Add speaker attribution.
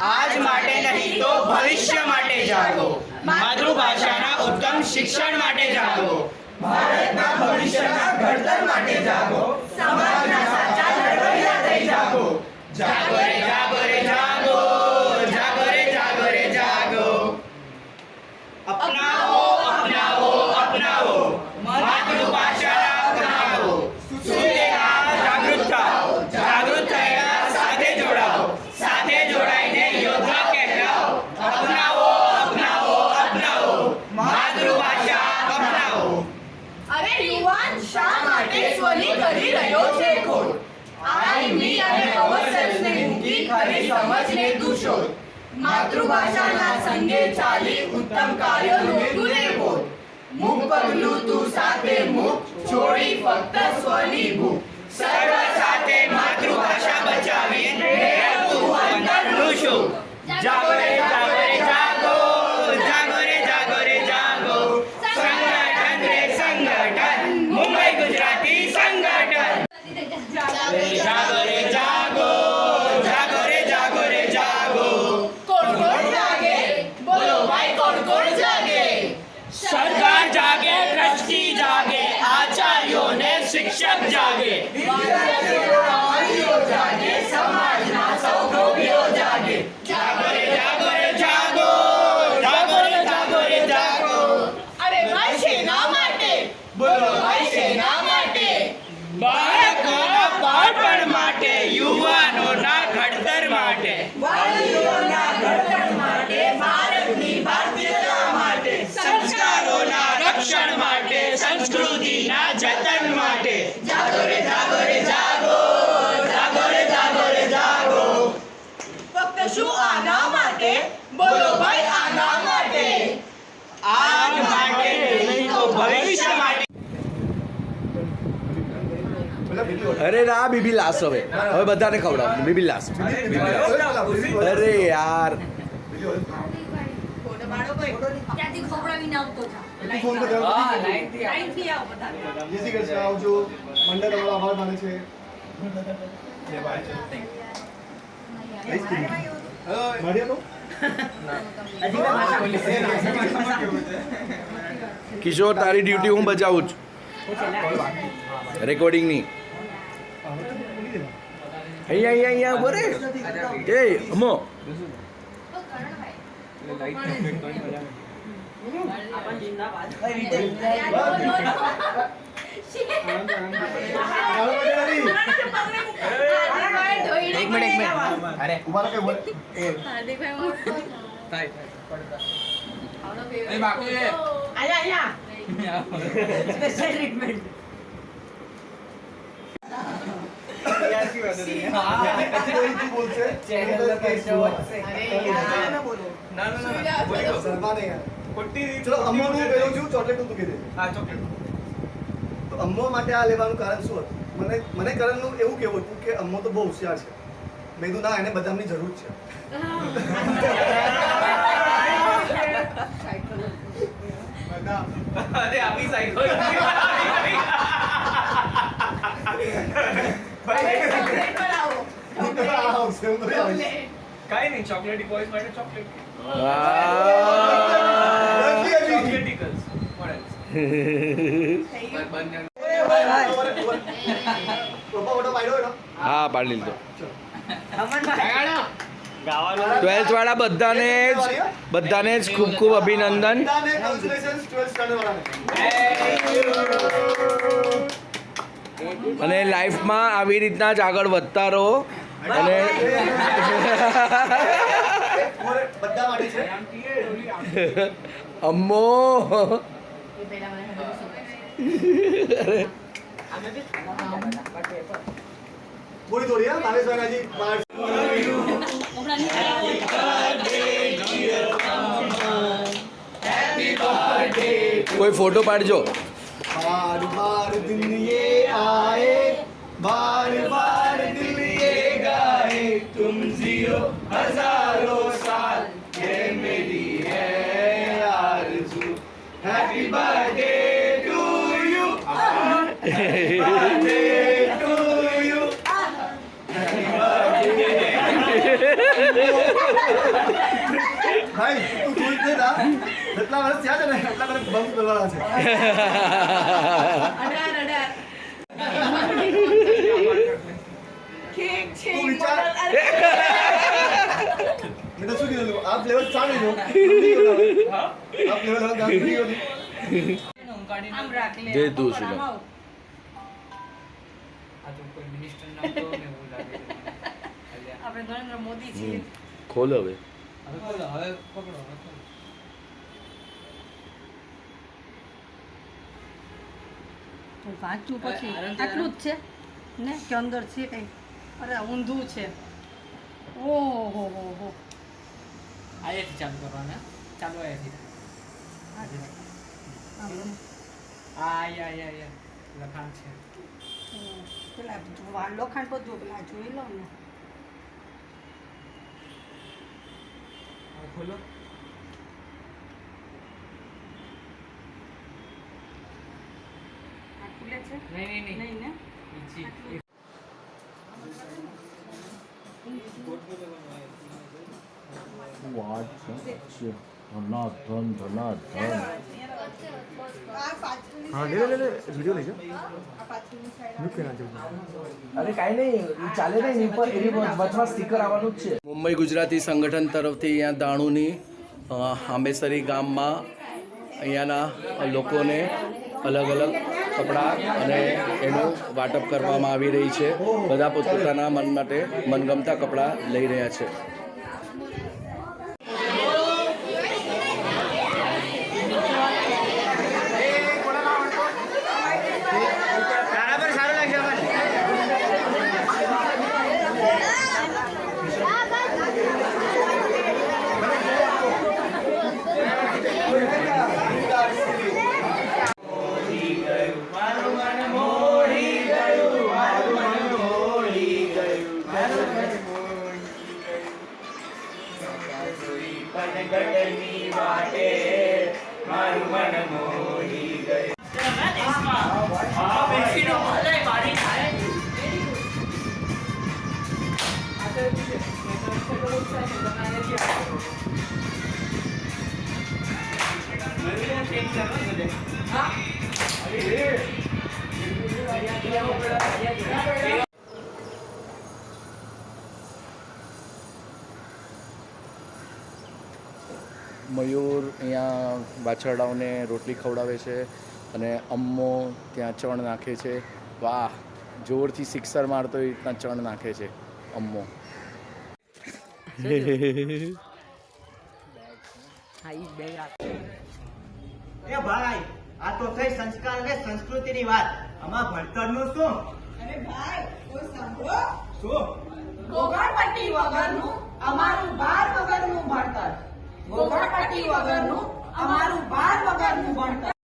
Speaker 1: આજ માટે નહીં તો ભવિષ્ય માટે જાગો. માતૃભાષાના ઉત્તમ શિક્ષણ માટે જાગો.
Speaker 2: ભારતના ભવિષ્યના ઘડતર માટે જાગો. आयोचे खोड आई
Speaker 1: मी आणि अवसर नेमकी खरी समजले
Speaker 2: दुशोध मातृभाषाला संगे चाली उत्तम कार्य
Speaker 1: तुले बोल मुख સંસ્કૃતિના જતન માટે જાગો રે જાગો રે જાગો જાગો રે જાગો રે જાગો
Speaker 2: ફક્ત શું આના માટે બોલો ભાઈ આના માટે
Speaker 1: આજ માટે નહીં તો ભવિષ્ય માટે
Speaker 3: અરે ના બીબી લાસ્ટ હવે. હવે બધાને ખવડાવ. BB last. અરે યાર. કિશોર તારી ડ્યુટી હું બજાવું છું. ફોન પર અહીંયા અહીંયા આવો એ અમો.
Speaker 4: બજાવું છું નહીં યાર. ચલો અમ્મો હું કહ્યું છું ચોકલેટ તું અમ્મો માટે આ લેવાનું કારણ શું હતું? મને મને કરણનું એવું કેવું હતું કે અમ્મો તો બહુ હોશિયાર છે. મેં કીધું ના એને બદામની જરૂર છે. હું તો આ આવશે, હું તો આવીશ.
Speaker 5: કઈ નહીં ચોકલેટી બોયઝ માટે ચોકલેટ. Chocolaty girls?
Speaker 3: હા પાડી લીધો. ટ્વેલ્થ વાળા બધાને જ બધાને જ ખૂબ ખૂબ અભિનંદન.
Speaker 4: બધાને congratulations 12th standard વાળાને.
Speaker 3: અને લાઈફમાં આવી રીતના જ આગળ વધતા રહો. અને અમ્મો.
Speaker 4: થોડી
Speaker 3: કોઈ ફોટો પાડજો.
Speaker 4: બાર બાર દિન આયે બાર બાર तुम जियो हजारों साल ये मेरी है आरज़ू happy birthday to you happy birthday to you happy birthday
Speaker 2: ભાઈ
Speaker 4: તું તું
Speaker 3: છે ના
Speaker 2: એટલા
Speaker 3: વર્ષ
Speaker 2: થયા
Speaker 6: છે ને એટલા વર્ષ બંધ કરવાના છે એવું તું અલ્યા.
Speaker 2: આપણે નરેન્દ્ર મોદી છીએ.
Speaker 3: ખોલ હવે.
Speaker 6: હવે પકડો હવે પકડો.
Speaker 2: તો વાંચું પછી. આટલું જ છે? ને? કે અંદર છે કઈ? અરે ઊંધું છે. ઓહો હો હો.
Speaker 6: આયાથી ચાલુ કરવાના. ચાલુ
Speaker 2: આમ,
Speaker 6: આ આયા આયા લખાણ છે.
Speaker 2: પેલા લોખાણ બધું પેલા જોઈ લો ને.
Speaker 6: ખોલો.
Speaker 2: ખુલે છે?
Speaker 6: નહીં નહીં નહીં.
Speaker 2: નહીં ને
Speaker 6: નીચે
Speaker 4: હા લે લે લે વિડિયો લેજો
Speaker 3: અરે કાઈ નહીં ચાલે નહીં એની પર એની વચમાં સ્ટીકર આવવાનું જ છે મુંબઈ ગુજરાતી સંગઠન તરફથી અહીંયા દાણુની આંબેસરી ગામમાં અહીંયાના લોકોને અલગ અલગ કપડાં અને એનું વાટપ કરવામાં આવી રહી છે. બધા પોતપોતાના મન માટે મનગમતા કપડાં લઈ રહ્યા છે. મયુર અહીંયા વાછરડાઓને રોટલી ખવડાવે છે અને અમ્મો ત્યાં ચણ નાખે છે. વાહ જોરથી સિક્સર મારતો એ રીતના ચણ નાખે છે અમ્મો.
Speaker 1: એ ભાઈ. આ તો થઈ સંસ્કાર અને સંસ્કૃતિની વાત. આમાં ભણતરનું શું?
Speaker 2: અરે ભાઈ કોઈ સાંભળો?
Speaker 1: શું?
Speaker 2: ગોગણપટ્ટી વગરનું અમારું બાર વગરનું ભણતર. ગોગણપટ્ટી વગરનું અમારું બાર વગરનું ભણતર.